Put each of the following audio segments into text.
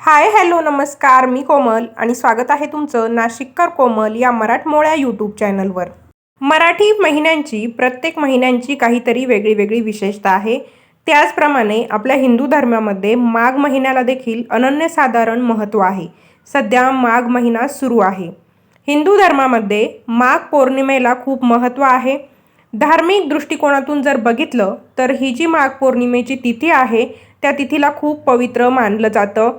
Hi hello नमस्कार मी कोमल आणि स्वागत आहे तुमचं नाशिककर कोमल या मराठमोळ्या यूट्यूब चॅनलवर. मराठी महिन्यांची प्रत्येक महिन्यांची काहीतरी वेगळी वेगळी विशेषता आहे. त्याचप्रमाणे आपल्या हिंदू धर्मामध्ये माघ महिन्याला देखील अनन्यसाधारण महत्त्व आहे. सध्या माघ महिना सुरू आहे. हिंदू धर्मामध्ये माघ पौर्णिमेला खूप महत्त्व आहे. धार्मिक दृष्टिकोनातून जर बघितलं तर ही जी माघ पौर्णिमेची तिथी आहे त्या तिथीला खूप पवित्र मानलं जातं.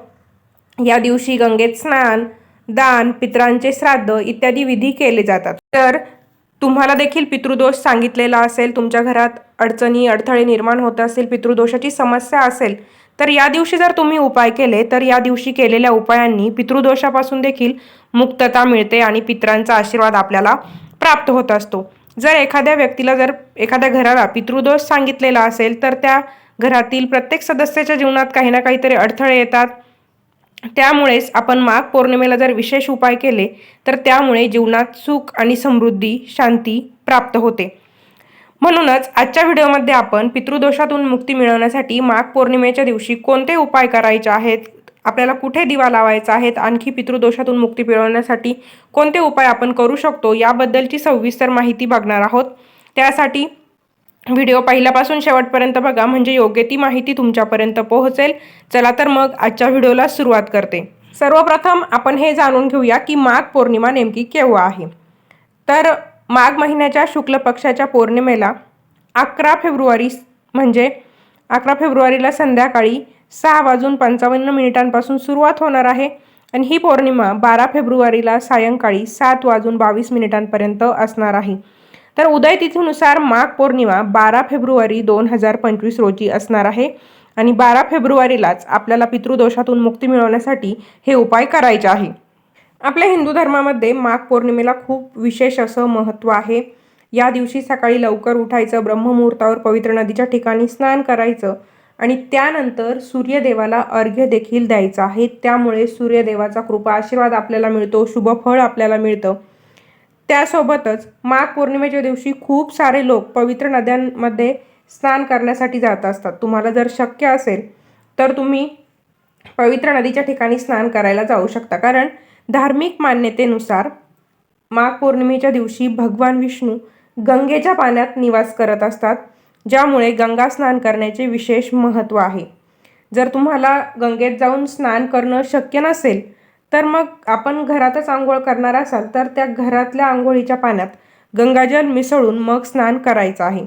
या दिवशी गंगेत स्नान दान पितरांचे श्राद्ध इत्यादी विधी केले जातात. तर तुम्हाला देखील पितृदोष सांगितलेला असेल तुमच्या घरात अडचणी अडथळे निर्माण होत असेल पितृदोषाची समस्या असेल तर या दिवशी जर तुम्ही उपाय केले तर या दिवशी केलेल्या उपायांनी पितृदोषापासून देखील मुक्तता मिळते आणि पितरांचा आशीर्वाद आपल्याला प्राप्त होत असतो. जर एखाद्या व्यक्तीला जर एखाद्या घराला पितृदोष सांगितलेला असेल तर त्या घरातील प्रत्येक सदस्याच्या जीवनात काही ना काहीतरी अडथळे येतात. त्यामुळेच आपण माघ पौर्णिमेला जर विशेष उपाय केले तर त्यामुळे जीवनात सुख आणि समृद्धी शांती प्राप्त होते. म्हणूनच आजच्या व्हिडिओमध्ये आपण पितृदोषातून मुक्ती मिळवण्यासाठी माघ पौर्णिमेच्या दिवशी कोणते उपाय करायचे आहेत आपल्याला कुठे दिवा लावायचा आहेत आणखी पितृदोषातून मुक्ती मिळवण्यासाठी कोणते उपाय आपण करू शकतो याबद्दलची सविस्तर माहिती बघणार आहोत. त्यासाठी व्हिडिओ पहिल्यापासून शेवटपर्यंत बघा म्हणजे योग्य ती माहिती तुमच्यापर्यंत पोहोचेल. चला तर मग आजच्या व्हिडिओला सुरुवात करते. सर्वप्रथम आपण हे जाणून घेऊया की माघ पौर्णिमा नेमकी केव्हा आहे. तर माघ महिन्याच्या शुक्ल पक्षाच्या पौर्णिमेला अकरा फेब्रुवारी म्हणजे अकरा फेब्रुवारीला संध्याकाळी सहा वाजून पंचावन्न मिनिटांपासून सुरुवात होणार आहे. आणि ही पौर्णिमा बारा फेब्रुवारीला सायंकाळी सात वाजून बावीस मिनिटांपर्यंत असणार आहे. तर उदय तिथीनुसार माघ पौर्णिमा बारा फेब्रुवारी दोन हजार पंचवीस रोजी असणार आहे. आणि बारा फेब्रुवारीलाच आपल्याला पितृदोषातून मुक्ती मिळवण्यासाठी हे उपाय करायचे आहे. आपल्या हिंदू धर्मामध्ये माघ पौर्णिमेला खूप विशेष असं महत्त्व आहे. या दिवशी सकाळी लवकर उठायचं ब्रह्ममुहूर्तावर पवित्र नदीच्या ठिकाणी स्नान करायचं आणि त्यानंतर सूर्यदेवाला अर्घ्य देखील द्यायचं आहे. त्यामुळे सूर्यदेवाचा कृपा आशीर्वाद आपल्याला मिळतो शुभ फळ आपल्याला मिळतं. त्यासोबतच माघ पौर्णिमेच्या दिवशी खूप सारे लोक पवित्र नद्यांमध्ये स्नान करण्यासाठी जात असतात. तुम्हाला जर शक्य असेल तर तुम्ही पवित्र नदीच्या ठिकाणी स्नान करायला जाऊ शकता. कारण धार्मिक मान्यतेनुसार माघ पौर्णिमेच्या दिवशी भगवान विष्णू गंगेच्या पाण्यात निवास करत असतात ज्यामुळे गंगा स्नान करण्याचे विशेष महत्त्व आहे. जर तुम्हाला गंगेत जाऊन स्नान करणं शक्य नसेल तर मग आपण घरातच आंघोळ करणार असाल तर त्या घरातल्या आंघोळीच्या पाण्यात गंगाजल मिसळून मग स्नान करायचं आहे.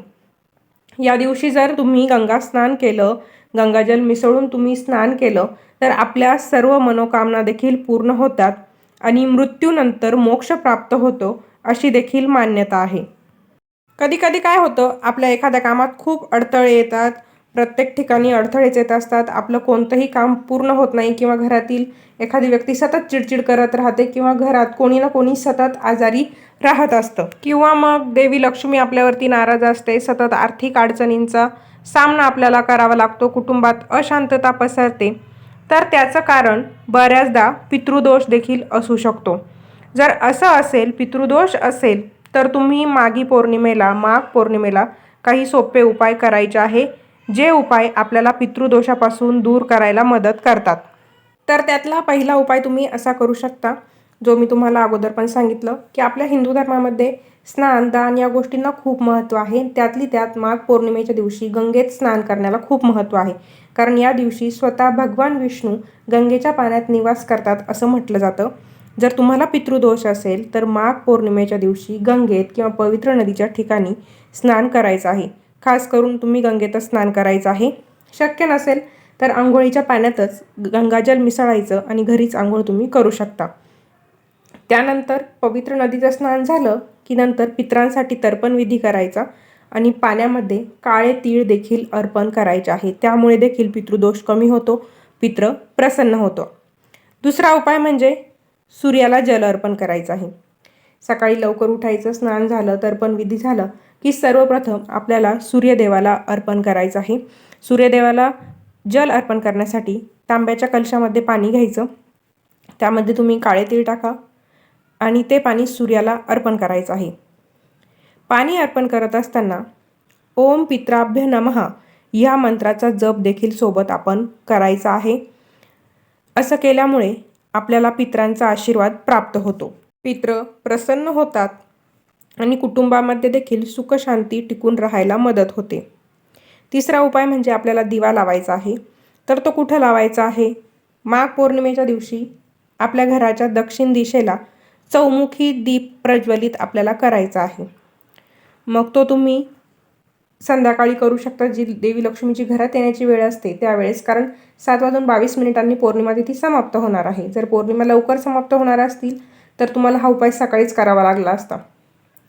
या दिवशी जर तुम्ही गंगा स्नान केलं गंगाजल मिसळून तुम्ही स्नान केलं तर आपल्या सर्व मनोकामना देखील पूर्ण होतात आणि मृत्यूनंतर मोक्ष प्राप्त होतो अशी देखील मान्यता आहे. कधी कधी काय होतं आपल्या एखाद्या कामात खूप अडथळे येतात प्रत्येक ठिकाणी अडथळेच येत असतात. आपलं कोणतंही काम पूर्ण होत नाही किंवा घरातील एखादी व्यक्ती सतत चिडचिड करत राहते किंवा घरात कोणी ना कोणी सतत आजारी राहत असतं. किंवा मग देवी लक्ष्मी आपल्यावरती नाराज असते. सतत आर्थिक अडचणींचा सामना आपल्याला करावा लागतो. कुटुंबात अशांतता पसरते. तर त्याचं कारण बऱ्याचदा पितृदोष देखील असू शकतो. जर असं असेल पितृदोष असेल तर तुम्ही मागी पौर्णिमेला माघ पौर्णिमेला काही सोपे उपाय करायचे आहे. जे उपाय आपल्याला पितृदोषापासून दूर करायला मदत करतात. तर त्यातला पहिला उपाय तुम्ही असा करू शकता जो मी तुम्हाला अगोदर पण सांगितलं की आपल्या हिंदू धर्मामध्ये स्नान दान या गोष्टींना खूप महत्त्व आहे. त्यातली त्यात माघ पौर्णिमेच्या दिवशी गंगेत स्नान करण्याला खूप महत्त्व आहे. कारण या दिवशी स्वतः भगवान विष्णू गंगेच्या पाण्यात निवास करतात असं म्हटलं जातं. जर तुम्हाला पितृदोष असेल तर माघ पौर्णिमेच्या दिवशी गंगेत किंवा पवित्र नदीच्या ठिकाणी स्नान करायचं आहे. खास करून तुम्ही गंगेतच स्नान करायचं आहे. शक्य नसेल तर आंघोळीच्या पाण्यातच गंगाजल मिसळायचं आणि घरीच आंघोळ तुम्ही करू शकता. त्यानंतर पवित्र नदीचं स्नान झालं की नंतर पितरांसाठी तर्पण विधी करायचा आणि पाण्यामध्ये काळे तीळ देखील अर्पण करायचे आहे. त्यामुळे देखील पितृदोष कमी होतो पित्र प्रसन्न होतो. दुसरा उपाय म्हणजे सूर्याला जल अर्पण करायचं आहे. सकाळी लवकर उठायचं स्नान झालं तर्पण विधी झालं की सर्वप्रथम आपल्याला सूर्यदेवाला अर्पण करायचं आहे. सूर्यदेवाला जल अर्पण करण्यासाठी तांब्याच्या कलशामध्ये पाणी घ्यायचं. त्यामध्ये तुम्ही काळे तीळ टाका आणि ते पाणी सूर्याला अर्पण करायचं आहे. पाणी अर्पण करत असताना ओम पित्राभ्य नमः या मंत्राचा जप देखील सोबत आपण करायचा आहे. असं केल्यामुळे आपल्याला पित्रांचा आशीर्वाद प्राप्त होतो. पित्र प्रसन्न होतात. आणि कुटुंबामध्ये देखील सुखशांती टिकून राहायला मदत होते. तिसरा उपाय म्हणजे आपल्याला दिवा लावायचा आहे. तर तो कुठं लावायचा आहे? माघ पौर्णिमेच्या दिवशी आपल्या घराच्या दक्षिण दिशेला चौमुखी दीप प्रज्वलित आपल्याला करायचा आहे. मग तो तुम्ही संध्याकाळी करू शकता. जी देवी लक्ष्मीची घरात येण्याची वेळ असते त्यावेळेस कारण सात वाजून बावीस मिनिटांनी पौर्णिमा तिथी समाप्त होणार आहे. जर पौर्णिमा लवकर समाप्त होणार असतील तर तुम्हाला हा उपाय सकाळीच करावा लागला असता.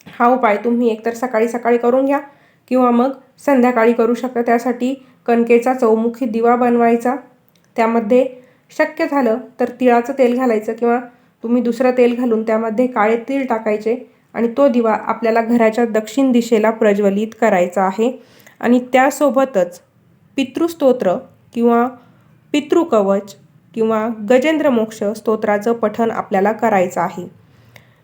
हा उपाय तुम्ही एकतर सकाळी सकाळी करून घ्या किंवा मग संध्याकाळी करू शकता. त्यासाठी कणकेचा चौमुखी दिवा बनवायचा. त्यामध्ये शक्य झालं तर तिळाचं तेल घालायचं किंवा तुम्ही दुसरं तेल घालून त्यामध्ये काळे तीळ टाकायचे आणि तो दिवा आपल्याला घराच्या दक्षिण दिशेला प्रज्वलित करायचा आहे. आणि त्यासोबतच पितृस्तोत्र किंवा पितृकवच किंवा गजेंद्र मोक्ष स्तोत्राचं पठण आपल्याला करायचं आहे.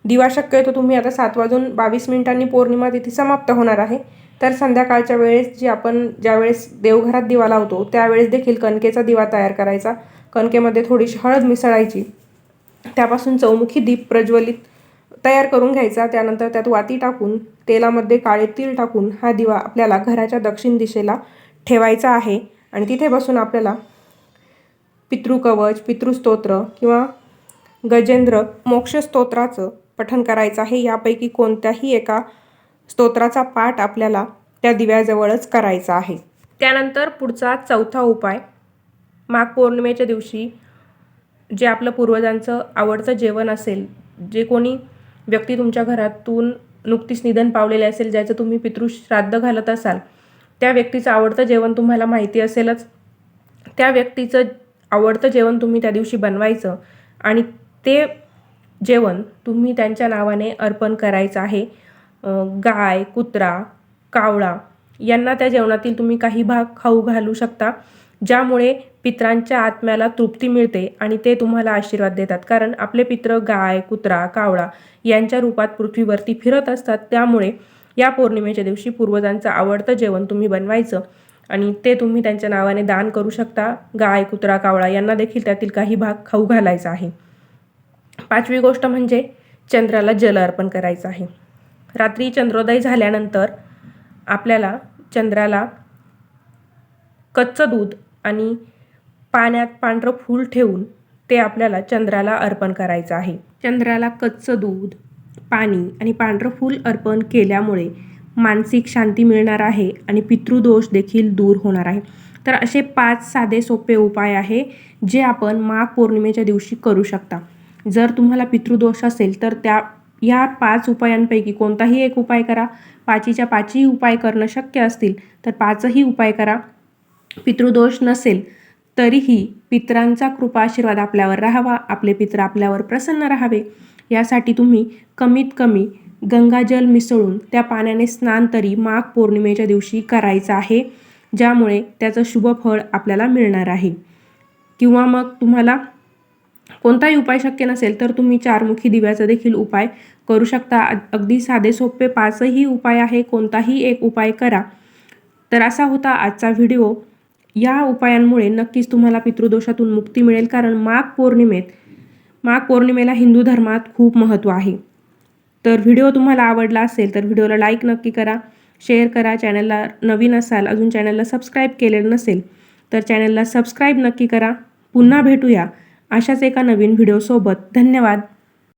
दिवा शक्यतो तुम्ही आता सात वाजून बावीस मिनिटांनी पौर्णिमा तिथी समाप्त होणार आहे. तर संध्याकाळच्या वेळेस जी आपण ज्यावेळेस देवघरात दिवा लावतो त्यावेळेस देखील कणकेचा दिवा तयार करायचा. कणकेमध्ये थोडीशी हळद मिसळायची. त्यापासून चौमुखी दीप प्रज्वलित तयार करून घ्यायचा. त्यानंतर त्यात वाती टाकून तेलामध्ये काळे तीळ टाकून हा दिवा आपल्याला घराच्या दक्षिण दिशेला ठेवायचा आहे. आणि तिथे बसून आपल्याला पितृकवच पितृस्तोत्र किंवा गजेंद्र मोक्षस्तोत्राचं पठन करायचं आहे यापैकी कोणत्याही एका स्तोत्राचा पाठ आपल्याला त्या दिव्याजवळच करायचा आहे. त्यानंतर पुढचा चौथा उपाय माघ पौर्णिमेच्या दिवशी जे आपलं पूर्वजांचं आवडतं जेवण असेल जे कोणी व्यक्ती तुमच्या घरातून नुकतीच निधन पावलेले असेल ज्याचं तुम्ही पितृश्राद्ध घालत असाल त्या व्यक्तीचं आवडतं जेवण तुम्हाला माहिती असेलच. त्या व्यक्तीचं आवडतं जेवण तुम्ही त्या दिवशी बनवायचं आणि ते जेवण तुम्ही त्यांच्या नावाने अर्पण करायचं आहे. गाय कुत्रा कावळा यांना त्या जेवणातील तुम्ही काही भाग खाऊ घालू शकता. ज्यामुळे पित्रांच्या आत्म्याला तृप्ती मिळते आणि ते तुम्हाला आशीर्वाद देतात. कारण आपले पित्र गाय कुत्रा कावळा यांच्या रूपात पृथ्वीवरती फिरत असतात. त्यामुळे या पौर्णिमेच्या दिवशी पूर्वजांचं आवडतं जेवण तुम्ही बनवायचं आणि ते तुम्ही त्यांच्या नावाने दान करू शकता. गाय कुत्रा कावळा यांना देखील त्यातील काही भाग खाऊ घालायचा आहे. पाचवी गोष्ट म्हणजे चंद्राला जल अर्पण करायचं आहे. रात्री चंद्रोदय झाल्यानंतर आपल्याला चंद्राला कच्चं दूध आणि पाण्यात पांढरं फूल ठेवून ते आपल्याला चंद्राला अर्पण करायचं आहे. चंद्राला कच्चं दूध पाणी आणि पांढरं फूल अर्पण केल्यामुळे मानसिक शांती मिळणार आहे आणि पितृदोष देखील दूर होणार आहे. तर असे पाच साधे सोपे उपाय आहे जे आपण माघ पौर्णिमेच्या दिवशी करू शकता. जर तुम्हाला पितृदोष असेल तर त्या या पाच उपायांपैकी कोणताही एक उपाय करा. पाचीच्या पाचही उपाय करणं शक्य असतील तर पाचही उपाय करा. पितृदोष नसेल तरीही पित्रांचा कृपा आशीर्वाद आपल्यावर राहावा. आपले पित्र आपल्यावर प्रसन्न राहावे. यासाठी तुम्ही कमीत कमी गंगाजल मिसळून त्या पाण्याने स्नान तरी माघ पौर्णिमेच्या दिवशी करायचं आहे ज्यामुळे त्याचं शुभ फळ आपल्याला मिळणार आहे. किंवा मग तुम्हाला कोणताही उपाय शक्य नसेल तर तुम्ही चारमुखी दिव्याचा देखील उपाय करू शकता. अगदी साधे सोपे पाचही उपाय आहे कोणताही एक उपाय करा. तर असा होता आजचा व्हिडिओ. या उपायांमुळे नक्कीच तुम्हाला पितृदोषातून मुक्ती मिळेल कारण माघ पौर्णिमेत माघ पौर्णिमेला हिंदू धर्मात खूप महत्त्व आहे. तर व्हिडिओ तुम्हाला आवडला असेल तर व्हिडिओला लाईक नक्की करा शेअर करा. चॅनलला नवीन असाल अजून चॅनलला सबस्क्राईब केलेलं नसेल तर चॅनलला सबस्क्राईब नक्की करा. पुन्हा भेटूया. अशाच एका नवीन व्हिडिओसोबत धन्यवाद.